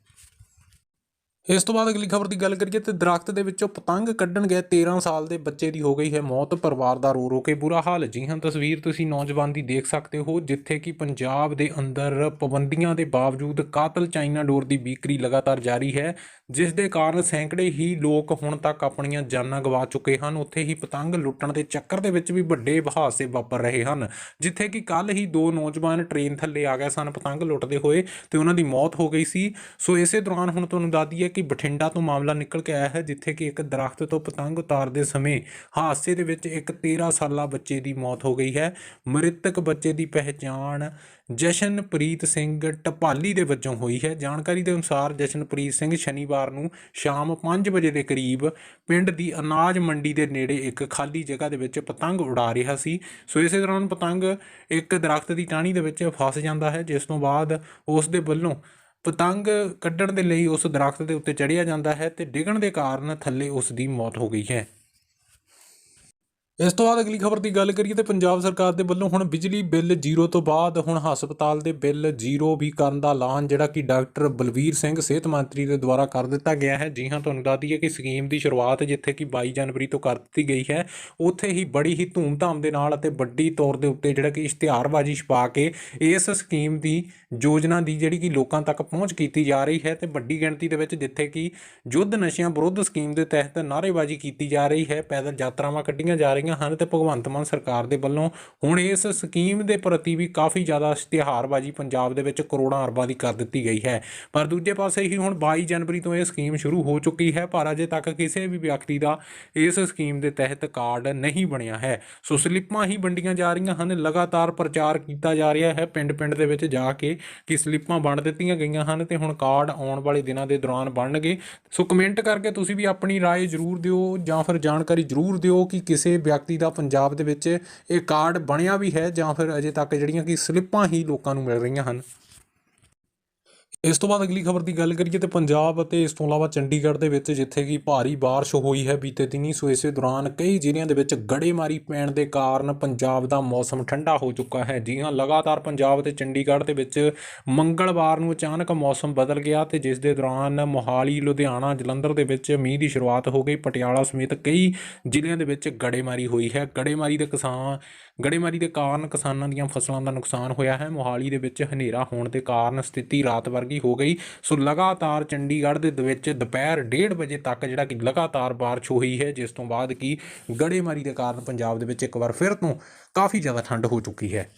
A: ਇਸ ਤੋਂ ਬਾਅਦ ਅਗਲੀ ਖਬਰ ਦੀ ਗੱਲ ਕਰੀਏ ਤੇ ਦਰਖਤ ਦੇ ਵਿੱਚੋਂ ਪਤੰਗ ਕੱਢਣ ਗਏ 13 ਸਾਲ ਦੇ ਬੱਚੇ ਦੀ ਹੋ ਗਈ ਹੈ ਮੌਤ। ਪਰਿਵਾਰ ਦਾ ਰੋ ਰੋ ਕੇ ਬੁਰਾ ਹਾਲ। ਜੀ ਹਾਂ, ਤਸਵੀਰ ਤੁਸੀਂ ਨੌਜਵਾਨ ਦੀ ਦੇਖ ਸਕਦੇ ਹੋ, ਜਿੱਥੇ ਕਿ ਪੰਜਾਬ ਦੇ ਅੰਦਰ ਪਾਬੰਦੀਆਂ ਦੇ ਬਾਵਜੂਦ ਕਾਤਲ ਚਾਈਨਾ ਡੋਰ ਦੀ ਵਿਕਰੀ ਲਗਾਤਾਰ ਜਾਰੀ ਹੈ, ਜਿਸ ਦੇ ਕਾਰਨ ਸੈਂਕੜੇ ਹੀ ਲੋਕ ਹੁਣ ਤੱਕ ਆਪਣੀਆਂ ਜਾਨਾਂ ਗਵਾ ਚੁੱਕੇ ਹਨ। ਉੱਥੇ ਹੀ ਪਤੰਗ ਲੁੱਟਣ ਦੇ ਚੱਕਰ ਦੇ ਵਿੱਚ ਵੀ ਵੱਡੇ ਹਾਦਸੇ ਵਾਪਰ ਰਹੇ ਹਨ, ਜਿੱਥੇ ਕਿ ਕੱਲ ਹੀ ਦੋ ਨੌਜਵਾਨ ਟ੍ਰੇਨ ਥੱਲੇ ਆ ਗਏ ਸਨ, ਪਤੰਗ ਲੁੱਟਦੇ ਹੋਏ ਤੇ ਉਹਨਾਂ ਦੀ ਮੌਤ ਹੋ ਗਈ ਸੀ। ਸੋ ਇਸੇ ਦੌਰਾਨ ਹੁਣ ਤੁਹਾਨੂੰ ਦੱਸ ਦਈਏ ਕਿ ਬਠਿੰਡਾ ਤੋਂ ਮਾਮਲਾ ਨਿਕਲ ਕੇ ਆਇਆ ਹੈ, ਜਿੱਥੇ ਕਿ ਇੱਕ ਦਰਖਤ ਤੋਂ ਪਤੰਗ ਉਤਾਰਦੇ ਸਮੇਂ ਹਾਦਸੇ ਦੇ ਵਿੱਚ ਇੱਕ 13 ਸਾਲਾ ਬੱਚੇ ਦੀ ਮੌਤ ਹੋ ਗਈ ਹੈ। ਮ੍ਰਿਤਕ ਬੱਚੇ ਦੀ ਪਹਿਚਾਣ ਜਸ਼ਨਪ੍ਰੀਤ ਸਿੰਘ ਟਪਾਲੀ ਦੇ ਵਜੋਂ ਹੋਈ ਹੈ। ਜਾਣਕਾਰੀ ਦੇ ਅਨੁਸਾਰ ਜਸ਼ਨਪ੍ਰੀਤ ਸਿੰਘ ਸ਼ਨੀਵਾਰ ਨੂੰ ਸ਼ਾਮ 5 ਵਜੇ ਦੇ ਕਰੀਬ ਪਿੰਡ ਦੀ ਅਨਾਜ ਮੰਡੀ ਦੇ ਨੇੜੇ ਇੱਕ ਖਾਲੀ ਜਗ੍ਹਾ ਦੇ ਵਿੱਚ ਪਤੰਗ ਉਡਾ ਰਿਹਾ ਸੀ। ਸੋ ਇਸੇ ਦੌਰਾਨ ਪਤੰਗ ਇੱਕ ਦਰਖਤ ਦੀ ਟਾਹਣੀ ਦੇ ਵਿੱਚ ਫਸ ਜਾਂਦਾ ਹੈ, ਜਿਸ ਤੋਂ ਬਾਅਦ ਉਸ ਦੇ ਵੱਲੋਂ ਪਤੰਗ ਕੱਢਣ ਦੇ ਲਈ ਉਸ ਦਰਖਤ ਦੇ ਉੱਤੇ ਚੜ੍ਹਿਆ ਜਾਂਦਾ ਹੈ ਅਤੇ ਡਿੱਗਣ ਦੇ ਕਾਰਨ ਥੱਲੇ ਉਸ ਦੀ ਮੌਤ ਹੋ ਗਈ ਹੈ। ਇਸ ਤੋਂ ਬਾਅਦ ਅਗਲੀ ਖਬਰ ਦੀ ਗੱਲ ਕਰੀਏ ਤੇ ਪੰਜਾਬ ਸਰਕਾਰ ਦੇ ਵੱਲੋਂ ਹੁਣ ਬਿਜਲੀ ਬਿੱਲ ਜ਼ੀਰੋ ਤੋਂ ਬਾਅਦ ਹੁਣ ਹਸਪਤਾਲ ਦੇ ਬਿੱਲ ਜ਼ੀਰੋ ਵੀ ਕਰਨ ਦਾ ਐਲਾਨ, ਜਿਹੜਾ ਕਿ ਡਾਕਟਰ ਬਲਵੀਰ ਸਿੰਘ ਸਿਹਤ ਮੰਤਰੀ ਦੇ ਦੁਆਰਾ ਕਰ ਦਿੱਤਾ ਗਿਆ ਹੈ। ਜੀ ਹਾਂ, ਤੁਹਾਨੂੰ ਦੱਸ ਦਈਏ ਕਿ ਸਕੀਮ ਦੀ ਸ਼ੁਰੂਆਤ ਜਿੱਥੇ ਕਿ 22 ਜਨਵਰੀ ਤੋਂ ਕਰ ਦਿੱਤੀ ਗਈ ਹੈ, ਉੱਥੇ ਹੀ ਬੜੀ ਹੀ ਧੂਮਧਾਮ ਦੇ ਨਾਲ ਅਤੇ ਵੱਡੀ ਤੌਰ ਦੇ ਉੱਤੇ ਜਿਹੜਾ ਕਿ ਇਸ਼ਤਿਹਾਰਬਾਜ਼ੀ ਛਪਾ ਕੇ ਇਸ ਸਕੀਮ ਦੀ ਯੋਜਨਾ ਦੀ ਜਿਹੜੀ ਕਿ ਲੋਕਾਂ ਤੱਕ ਪਹੁੰਚ ਕੀਤੀ ਜਾ ਰਹੀ ਹੈ ਤੇ ਵੱਡੀ ਗਿਣਤੀ ਦੇ ਵਿੱਚ ਜਿੱਥੇ ਕਿ ਯੁੱਧ ਨਸ਼ਿਆਂ ਵਿਰੁੱਧ ਸਕੀਮ ਦੇ ਤਹਿਤ ਨਾਅਰੇਬਾਜ਼ੀ ਕੀਤੀ ਜਾ ਰਹੀ ਹੈ, ਪੈਦਲ ਯਾਤਰਾਵਾਂ ਕੱਢੀਆਂ ਜਾ ਰਹੀਆਂ ਹਨ ਤੇ ਭਗਵੰਤ ਮਾਨ ਸਰਕਾਰ ਦੇ ਵੱਲੋਂ ਹੁਣ ਇਸ ਸਕੀਮ ਦੇ ਪ੍ਰਤੀ ਵੀ ਕਾਫੀ ਜ਼ਿਆਦਾ ਇਸ਼ਤਿਹਾਰਬਾਜ਼ੀ ਪੰਜਾਬ ਦੇ ਵਿੱਚ ਕਰੋੜਾਂ ਅਰਬਾਂ ਦੀ ਕਰ ਦਿੱਤੀ ਗਈ ਹੈ ਪਰ ਦੂਜੇ ਪਾਸੇ ਹੀ ਹੁਣ 22 ਜਨਵਰੀ ਤੋਂ ਇਹ ਸਕੀਮ ਸ਼ੁਰੂ ਹੋ ਚੁੱਕੀ ਹੈ ਪਰ ਅਜੇ ਤੱਕ ਕਿਸੇ ਵੀ ਵਿਅਕਤੀ ਦਾ ਇਸ ਸਕੀਮ ਦੇ ਤਹਿਤ ਕਾਰਡ ਨਹੀਂ ਬਣਿਆ ਹੈ ਸੋ ਸਲਿੱਪਾਂ ਹੀ ਵੰਡੀਆਂ ਜਾ ਰਹੀਆਂ ਹਨ ਲਗਾਤਾਰ ਪ੍ਰਚਾਰ ਕੀਤਾ ਜਾ ਰਿਹਾ ਹੈ ਪਿੰਡ-ਪਿੰਡ ਦੇ ਵਿੱਚ ਜਾ ਕੇ ਕਿ ਸਲਿੱਪਾਂ ਵੰਡ ਦਿੱਤੀਆਂ ਗਈਆਂ ਹਨ ਤੇ ਹੁਣ ਕਾਰਡ ਆਉਣ ਵਾਲੇ ਦਿਨਾਂ ਦੇ ਦੌਰਾਨ ਬਣਨਗੇ ਸੋ ਕਮੈਂਟ ਕਰਕੇ ਤੁਸੀਂ ਵੀ ਆਪਣੀ رائے ਜ਼ਰੂਰ ਦਿਓ ਜਾਂ ਫਿਰ ਜਾਣਕਾਰੀ ਜ਼ਰੂਰ ਦਿਓ ਕਿ ਕਿਸੇ ਵਿਅਕਤੀ ਦਾ ਪੰਜਾਬ ਦੇ ਵਿੱਚ ਇਹ ਕਾਰਡ ਬਣਿਆ ਵੀ ਹੈ ਜਾਂ ਫਿਰ ਅਜੇ ਤੱਕ ਜਿਹੜੀਆਂ ਕਿ ਸਲਿੱਪਾਂ ਹੀ ਲੋਕਾਂ ਨੂੰ ਮਿਲ ਰਹੀਆਂ ਹਨ। ਇਸ ਤੋਂ ਬਾਅਦ ਅਗਲੀ ਖਬਰ ਦੀ ਗੱਲ ਕਰੀਏ ਤੇ ਪੰਜਾਬ ਅਤੇ ਇਸ ਤੋਂ ਇਲਾਵਾ ਚੰਡੀਗੜ੍ਹ ਦੇ ਵਿੱਚ ਜਿੱਥੇ ਕਿ ਭਾਰੀ ਬਾਰਿਸ਼ ਹੋਈ ਹੈ ਬੀਤੇ ਦਿਨੀ, ਸੋ ਇਸੇ ਦੌਰਾਨ ਕਈ ਜ਼ਿਲ੍ਹਿਆਂ ਦੇ ਵਿੱਚ ਗੜੇਮਾਰੀ ਪੈਣ ਦੇ ਕਾਰਨ ਪੰਜਾਬ ਦਾ ਮੌਸਮ ਠੰਡਾ ਹੋ ਚੁੱਕਾ ਹੈ। ਜੀ ਹਾਂ, ਲਗਾਤਾਰ ਪੰਜਾਬ ਅਤੇ ਚੰਡੀਗੜ੍ਹ ਦੇ ਵਿੱਚ ਮੰਗਲਵਾਰ ਨੂੰ ਅਚਾਨਕ ਮੌਸਮ ਬਦਲ ਗਿਆ ਤੇ ਜਿਸ ਦੇ ਦੌਰਾਨ ਮੋਹਾਲੀ, ਲੁਧਿਆਣਾ, ਜਲੰਧਰ ਦੇ ਵਿੱਚ ਮੀਂਹ ਦੀ ਸ਼ੁਰੂਆਤ ਹੋ ਗਈ। ਪਟਿਆਲਾ ਸਮੇਤ ਕਈ ਜ਼ਿਲ੍ਹਿਆਂ ਦੇ ਵਿੱਚ ਗੜੇਮਾਰੀ ਹੋਈ ਹੈ। ਗੜੇਮਾਰੀ ਦੇ ਕਿਸਾਨ, ਗੜੇਮਾਰੀ ਦੇ ਕਾਰਨ ਕਿਸਾਨਾਂ ਦੀਆਂ ਫਸਲਾਂ ਦਾ ਨੁਕਸਾਨ ਹੋਇਆ ਹੈ। ਮੋਹਾਲੀ ਦੇ ਵਿੱਚ ਹਨੇਰਾ ਹੋਣ ਦੇ ਕਾਰਨ ਸਥਿਤੀ ਰਾਤ ਵਰਗੀ ਹੋ ਗਈ। ਸੋ ਲਗਾਤਾਰ ਚੰਡੀਗੜ੍ਹ ਦੇ ਵਿੱਚ ਦੁਪਹਿਰ 1:30 ਵਜੇ ਤੱਕ ਜਿਹੜਾ ਕਿ ਲਗਾਤਾਰ ਬਾਰਿਸ਼ ਹੋਈ ਹੈ, ਜਿਸ ਤੋਂ ਬਾਅਦ ਕੀ ਗੜੇਮਾਰੀ ਦੇ ਕਾਰਨ ਪੰਜਾਬ ਦੇ ਵਿੱਚ ਇੱਕ ਵਾਰ ਫਿਰ ਤੋਂ ਕਾਫੀ ਜ਼ਿਆਦਾ ਠੰਡ ਹੋ ਚੁੱਕੀ ਹੈ।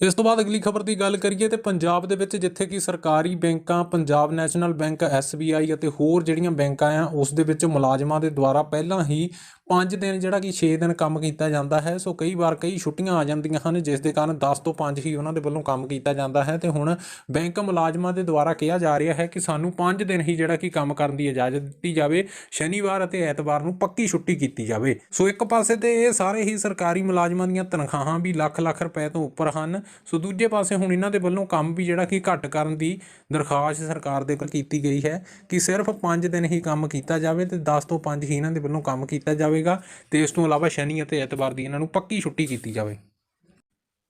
A: ਇਸ ਤੋਂ ਬਾਅਦ ਅਗਲੀ ਖਬਰ ਦੀ ਗੱਲ ਕਰੀਏ ਤੇ ਪੰਜਾਬ ਦੇ ਵਿੱਚ ਜਿੱਥੇ ਕਿ ਸਰਕਾਰੀ ਬੈਂਕਾਂ, ਪੰਜਾਬ ਨੈਸ਼ਨਲ ਬੈਂਕ SBI ਅਤੇ ਹੋਰ ਜਿਹੜੀਆਂ ਬੈਂਕਾਂ ਆ, ਉਸ ਦੇ ਵਿੱਚ ਮੁਲਾਜ਼ਮਾਂ ਦੇ ਦੁਆਰਾ ਪਹਿਲਾਂ ਹੀ 5 ਦਿਨ ਜਿਹੜਾ ਕਿ 6 ਦਿਨ ਕੰਮ ਕੀਤਾ ਜਾਂਦਾ ਹੈ, ਸੋ ਕਈ ਵਾਰ ਕਈ ਛੁੱਟੀਆਂ ਆ ਜਾਂਦੀਆਂ ਹਨ, ਜਿਸ ਦੇ ਕਾਰਨ 10 ਤੋਂ 5 ਹੀ ਉਹਨਾਂ ਦੇ ਵੱਲੋਂ ਕੰਮ ਕੀਤਾ ਜਾਂਦਾ ਹੈ। ਤੇ ਹੁਣ ਬੈਂਕ ਮੁਲਾਜ਼ਮਾਂ ਦੇ ਦੁਆਰਾ ਕਿਹਾ ਜਾ ਰਿਹਾ ਹੈ ਕਿ ਸਾਨੂੰ 5 ਦਿਨ ਹੀ ਜਿਹੜਾ ਕਿ ਕੰਮ ਕਰਨ ਦੀ ਇਜਾਜ਼ਤ ਦਿੱਤੀ ਜਾਵੇ, ਸ਼ਨੀਵਾਰ ਅਤੇ ਐਤਵਾਰ ਨੂੰ ਪੱਕੀ ਛੁੱਟੀ ਕੀਤੀ ਜਾਵੇ। ਸੋ ਇੱਕ ਪਾਸੇ ਤੇ ਇਹ ਸਾਰੇ ਹੀ ਸਰਕਾਰੀ ਮੁਲਾਜ਼ਮਾਂ ਦੀਆਂ ਤਨਖਾਹਾਂ ਵੀ ਲੱਖ ਲੱਖ ਰੁਪਏ ਤੋਂ ਉੱਪਰ ਹਨ। ਸੋ ਦੂਜੇ ਪਾਸੇ ਹੁਣ ਇਹਨਾਂ ਦੇ ਵੱਲੋਂ ਕੰਮ ਵੀ ਜਿਹੜਾ ਕਿ ਘੱਟ ਕਰਨ ਦੀ ਦਰਖਾਸਤ ਸਰਕਾਰ ਦੇ ਕੋਲ ਕੀਤੀ ਗਈ ਹੈ ਕਿ ਸਿਰਫ 5 ਦਿਨ ਹੀ ਕੰਮ ਕੀਤਾ ਜਾਵੇ ਤੇ 10 ਤੋਂ 5 ਹੀ ਇਹਨਾਂ ਦੇ ਵੱਲੋਂ ਕੰਮ ਕੀਤਾ ਜਾਵੇ। ਜਾਵੇਗਾ ਤੇ ਇਸ ਤੋਂ ਇਲਾਵਾ ਸ਼ਨੀ ਅਤੇ ਐਤਵਾਰ ਦੀ ਇਹਨਾਂ ਨੂੰ ਪੱਕੀ ਛੁੱਟੀ ਕੀਤੀ ਜਾਵੇ।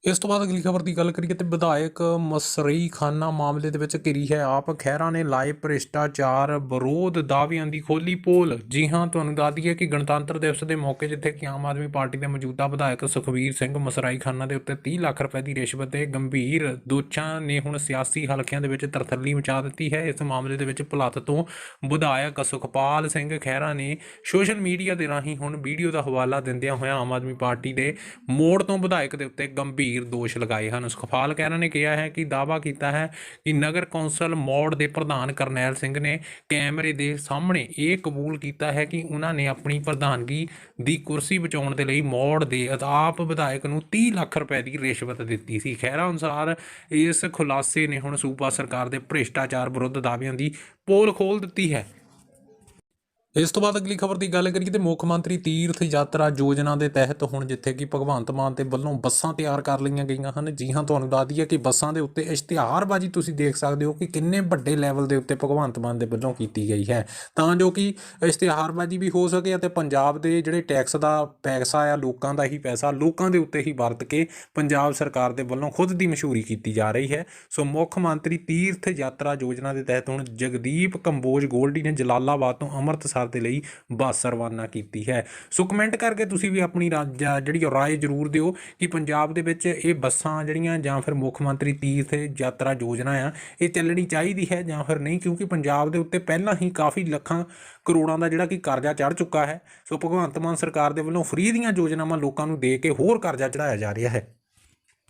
A: ਇਸ ਤੋਂ ਬਾਅਦ ਅਗਲੀ ਖਬਰ ਦੀ ਗੱਲ ਕਰੀਏ ਤੇ ਵਿਧਾਇਕ ਮਸਰਈ ਖਾਨਾ ਮਾਮਲੇ ਦੇ ਵਿੱਚ ਘਿਰੀ ਹੈ। ਆਪ ਖਹਿਰਾ ਨੇ ਲਾਏ ਭ੍ਰਿਸ਼ਟਾਚਾਰ ਵਿਰੋਧ ਦਾਅਵਿਆਂ ਦੀ ਖੋਲੀ ਪੋਲ। ਜੀ ਹਾਂ, ਤੁਹਾਨੂੰ ਦੱਸ ਦਈਏ ਕਿ ਗਣਤੰਤਰ ਦਿਵਸ ਦੇ ਮੌਕੇ ਜਿੱਥੇ ਕਿ ਆਮ ਆਦਮੀ ਪਾਰਟੀ ਦੇ ਮੌਜੂਦਾ ਵਿਧਾਇਕ ਸੁਖਵੀਰ ਸਿੰਘ ਮਸਰਾਈ ਖਾਨਾ ਦੇ ਉੱਤੇ 30 ਲੱਖ ਰੁਪਏ ਦੀ ਰਿਸ਼ਵਤ ਦੇ ਗੰਭੀਰ ਦੋਸ਼ਾਂ ਨੇ ਹੁਣ ਸਿਆਸੀ ਹਲਕਿਆਂ ਦੇ ਵਿੱਚ ਤਰਥੱਲੀ ਮਚਾ ਦਿੱਤੀ ਹੈ। ਇਸ ਮਾਮਲੇ ਦੇ ਵਿੱਚ ਭੁਲੱਥ ਤੋਂ ਵਿਧਾਇਕ ਸੁਖਪਾਲ ਸਿੰਘ ਖਹਿਰਾ ਨੇ ਸੋਸ਼ਲ ਮੀਡੀਆ ਦੇ ਰਾਹੀਂ ਹੁਣ ਵੀਡੀਓ ਦਾ ਹਵਾਲਾ ਦਿੰਦਿਆਂ ਹੋਇਆਂ ਆਮ ਆਦਮੀ ਪਾਰਟੀ ਦੇ ਮੋੜ ਤੋਂ ਵਿਧਾਇਕ ਦੇ ਉੱਤੇ ਗੰਭੀਰ ਦੋਸ਼ ਲਗਾਏ ਹਨ। ਸੁਖਪਾਲ ਖਹਿਰਾ ਨੇ ਕਿਹਾ ਹੈ ਕਿ ਦਾਅਵਾ ਕੀਤਾ ਹੈ ਕਿ ਨਗਰ ਕੌਂਸਲ ਮੋੜ ਦੇ ਪ੍ਰਧਾਨ ਕਰਨੈਲ ਸਿੰਘ ਨੇ ਕੈਮਰੇ ਦੇ ਸਾਹਮਣੇ ਇਹ ਕਬੂਲ ਕੀਤਾ ਹੈ ਕਿ ਉਹਨਾਂ ਨੇ ਆਪਣੀ ਪ੍ਰਧਾਨਗੀ ਦੀ ਕੁਰਸੀ ਬਚਾਉਣ ਦੇ ਲਈ ਮੌੜ ਦੇ ਆਪ ਵਿਧਾਇਕ ਨੂੰ 30 ਲੱਖ ਰੁਪਏ ਦੀ ਰਿਸ਼ਵਤ ਦਿੱਤੀ ਸੀ। ਖਹਿਰਾ ਅਨੁਸਾਰ ਇਸ ਖੁਲਾਸੇ ਨੇ ਹੁਣ ਸੂਬਾ ਸਰਕਾਰ ਦੇ ਭ੍ਰਿਸ਼ਟਾਚਾਰ ਵਿਰੁੱਧ ਦਾਅਵਿਆਂ ਦੀ ਪੋਲ ਖੋਲ ਦਿੱਤੀ ਹੈ। ਇਸ ਤੋਂ ਬਾਅਦ ਅਗਲੀ ਖਬਰ ਦੀ ਗੱਲ ਕਰੀਏ ਤੇ ਮੁੱਖ ਮੰਤਰੀ ਤੀਰਥ ਯਾਤਰਾ ਯੋਜਨਾ ਦੇ ਤਹਿਤ ਹੁਣ ਜਿੱਥੇ ਕਿ ਭਗਵੰਤ ਮਾਨ ਦੇ ਵੱਲੋਂ ਬੱਸਾਂ ਤਿਆਰ ਕਰ ਲਈਆਂ ਗਈਆਂ ਹਨ, ਜੀ ਹਾਂ, ਤੁਹਾਨੂੰ ਦੱਸ ਦਈਏ ਕਿ ਬੱਸਾਂ ਦੇ ਉੱਤੇ ਇਸ਼ਤਿਹਾਰਬਾਜ਼ੀ ਤੁਸੀਂ ਦੇਖ ਸਕਦੇ ਹੋ ਕਿ ਕਿੰਨੇ ਵੱਡੇ ਲੈਵਲ ਦੇ ਉੱਤੇ ਭਗਵੰਤ ਮਾਨ ਦੇ ਵੱਲੋਂ ਕੀਤੀ ਗਈ ਹੈ। ਤਾਂ ਜੋ ਕਿ ਇਸ਼ਤਿਹਾਰਬਾਜ਼ੀ ਵੀ ਹੋ ਸਕੇ ਅਤੇ ਪੰਜਾਬ ਦੇ ਜਿਹੜੇ ਟੈਕਸ ਦਾ ਪੈਸਾ ਆ, ਲੋਕਾਂ ਦਾ ਹੀ ਪੈਸਾ, ਲੋਕਾਂ ਦੇ ਉੱਤੇ ਹੀ ਵਰਤ ਕੇ ਪੰਜਾਬ ਸਰਕਾਰ ਦੇ ਵੱਲੋਂ ਖੁਦ ਦੀ ਮਸ਼ਹੂਰੀ ਕੀਤੀ ਜਾ ਰਹੀ ਹੈ। ਸੋ ਮੁੱਖ ਮੰਤਰੀ ਤੀਰਥ ਯਾਤਰਾ ਯੋਜਨਾ ਦੇ ਤਹਿਤ ਹੁਣ ਜਗਦੀਪ ਕੰਬੋਜ ਗੋਲਡੀ ਨੇ ਜਲਾਲਾਬਾਦ ਤੋਂ ਅੰਮ੍ਰਿਤਸਰ ਦੇ ਲਈ ਬੱਸ ਰਵਾਨਾ ਕੀਤੀ ਹੈ। ਸੋ ਕਮੈਂਟ ਕਰਕੇ ਤੁਸੀਂ ਵੀ ਆਪਣੀ ਰਾ- ਜਾਂ ਜਿਹੜੀ ਰਾਏ ਜ਼ਰੂਰ ਦਿਓ ਕਿ ਪੰਜਾਬ ਦੇ ਵਿੱਚ ਇਹ ਬੱਸਾਂ ਜਿਹੜੀਆਂ ਜਾਂ ਫਿਰ ਮੁੱਖ ਮੰਤਰੀ ਤੀਰਥ ਯਾਤਰਾ ਯੋਜਨਾ ਆ, ਇਹ ਚੱਲਣੀ ਚਾਹੀਦੀ ਹੈ ਜਾਂ ਫਿਰ ਨਹੀਂ? ਕਿਉਂਕਿ ਪੰਜਾਬ ਦੇ ਉੱਤੇ ਪਹਿਲਾਂ ਹੀ ਕਾਫੀ ਲੱਖਾਂ ਕਰੋੜਾਂ ਦਾ ਜਿਹੜਾ ਕਿ ਕਰਜ਼ਾ ਚੜ ਚੁੱਕਾ ਹੈ। ਸੋ ਭਗਵੰਤ ਮਾਨ ਸਰਕਾਰ ਦੇ ਵੱਲੋਂ ਫ੍ਰੀ ਦੀਆਂ ਯੋਜਨਾਵਾਂ ਲੋਕਾਂ ਨੂੰ ਦੇ ਕੇ ਹੋਰ ਕਰਜ਼ਾ ਚੜਾਇਆ ਜਾ ਰਿਹਾ ਹੈ।